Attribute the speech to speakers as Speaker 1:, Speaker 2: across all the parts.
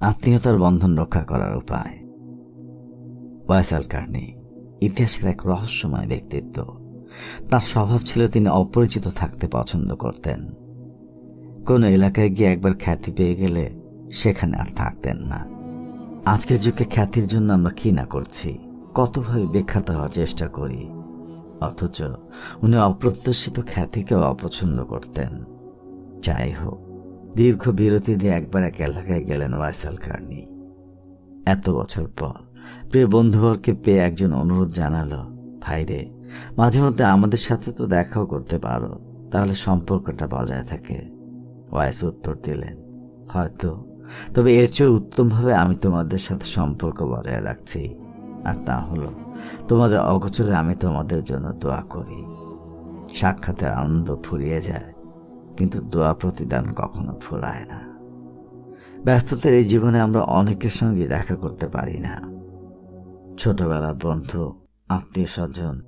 Speaker 1: আত্মীয়তার বন্ধন রক্ষা করার উপায়। ওয়াইসাল কার্নি, ইতিহাসের এক রহস্যময় ব্যক্তিত্ব। তার স্বভাব ছিল তিনি অপরিচিত থাকতে পছন্দ করতেন। কোন এলাকায় গিয়ে একবার খ্যাতি পেয়ে গেলে সেখানে আর থাকতেন না। আজকের যুগে খ্যাতির জন্য আমরা কি না করছি কতভাবে বিখ্যাত হওয়ার চেষ্টা করি। অথচ উনি অপ্রত্যাশিত খ্যাতিকেও অপছন্দ করতেন। যাই হোক দীর্ঘ বিরতি দিয়ে একবার এক এলাকায় গেলেন ওয়াইসাল কার্নি। এত বছর পর প্রিয় বন্ধুবরকে পেয়ে একজন অনুরোধ জানালো, ভাইরে, মাঝে মধ্যে আমাদের সাথে তো দেখাও করতে পারো, তাহলে সম্পর্কটা বজায় থাকে। ওয়াইস উত্তর দিলেন, হয়তো, তবে এর চেয়ে উত্তমভাবে আমি তোমাদের সাথে সম্পর্ক বজায় রাখছি। আর তা হলো, তোমাদের অগোচরে আমি তোমাদের জন্য দোয়া করি। সাক্ষাতের আনন্দ ফুরিয়ে যায় কিন্তু দোয়া প্রতিদান কখনো ফুরায় না। ব্যস্ততার এই জীবনে আমরা অনেকের সঙ্গে দেখা করতে পারি না। ছোটবেলার বন্ধু, আত্মীয় স্বজন,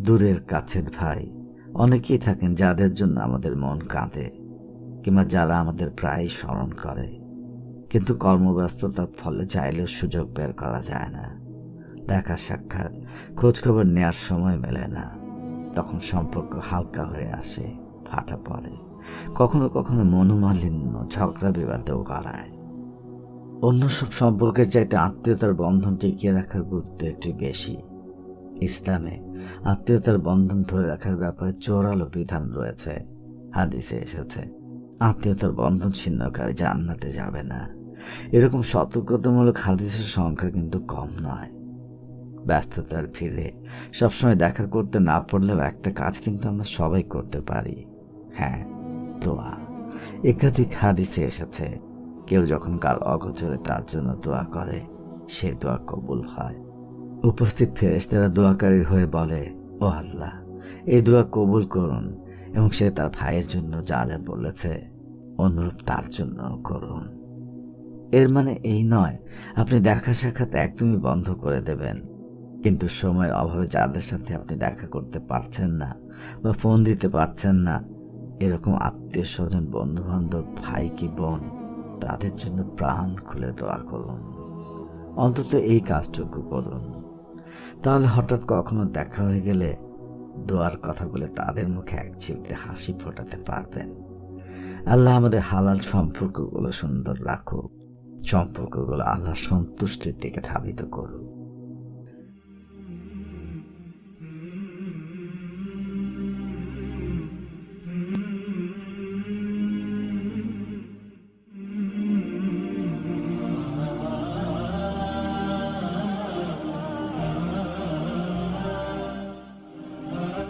Speaker 1: দূরের কাছের ভাই, অনেকেই থাকেন যাদের জন্য আমাদের মন কাঁদে কিংবা যারা আমাদের প্রায় স্মরণ করে। কিন্তু কর্মব্যস্ততার ফলে চাইলেও সুযোগ বের করা যায় না। দেখা সাক্ষাৎ, খোঁজখবর নেওয়ার সময় মেলে না। তখন সম্পর্ক হালকা হয়ে আসে, ফাটা পড়ে। কখনো কখনো মনোমালিন্য, ঝগড়া বিবাদেও গড়ায় অন্য সব সম্পর্কের চাইতে আত্মীয়তার বন্ধন টিকিয়ে রাখার গুরুত্ব একটু বেশি। ইসলামে আত্মীয়তার বন্ধন ধরে রাখার ব্যাপারে চোরালো বিধান রয়েছে, হাদিসে এসেছে। আত্মীয়তার বন্ধন ছিন্নকারী জান্নাতে যাবে না। এরকম সতর্কতামূলক হাদিসের সংখ্যা কিন্তু কম নয়। ব্যস্ততার ভিড়ে সবসময় দেখা করতে না পারলেও একটা কাজ কিন্তু আমরা সবাই করতে পারি। হ্যাঁ দোয়া। একাধিক হাদিসে এসেছে, কেউ যখন কার অগোচরে তার জন্য দোয়া করে, সে দোয়া কবুল হয়। উপস্থিত ফেরেশতারা দোয়াকারীর হয়ে বলে, ও আল্লাহ, এই দোয়া কবুল করুন এবং সে তার ভাইয়ের জন্য যা যা বলেছে অনুরূপ তার জন্য করুন। এর মানে এই নয়, আপনি দেখা সাক্ষাৎ একদমই বন্ধ করে দেবেন। কিন্তু সময়ের অভাবে যাদের সাথে আপনি দেখা করতে পারছেন না বা ফোন দিতে পারছেন না এরকম আত্মীয় স্বজন বন্ধু বান্ধব ভাই কি বোন, তাদের জন্য প্রাণ খুলে দোয়া করুন। অন্তত এই কাজটুকু করুন। তাহলে হঠাৎ কখনো দেখা হয়ে গেলে দোয়ার কথা বলে তাদের মুখে এক ছিলতে হাসি ফোটাতে পারবেন। আল্লাহ আমাদের হালাল সম্পর্কগুলো সুন্দর রাখুক। সম্পর্কগুলো আল্লাহ সন্তুষ্টির দিকে ধাবিত করুক।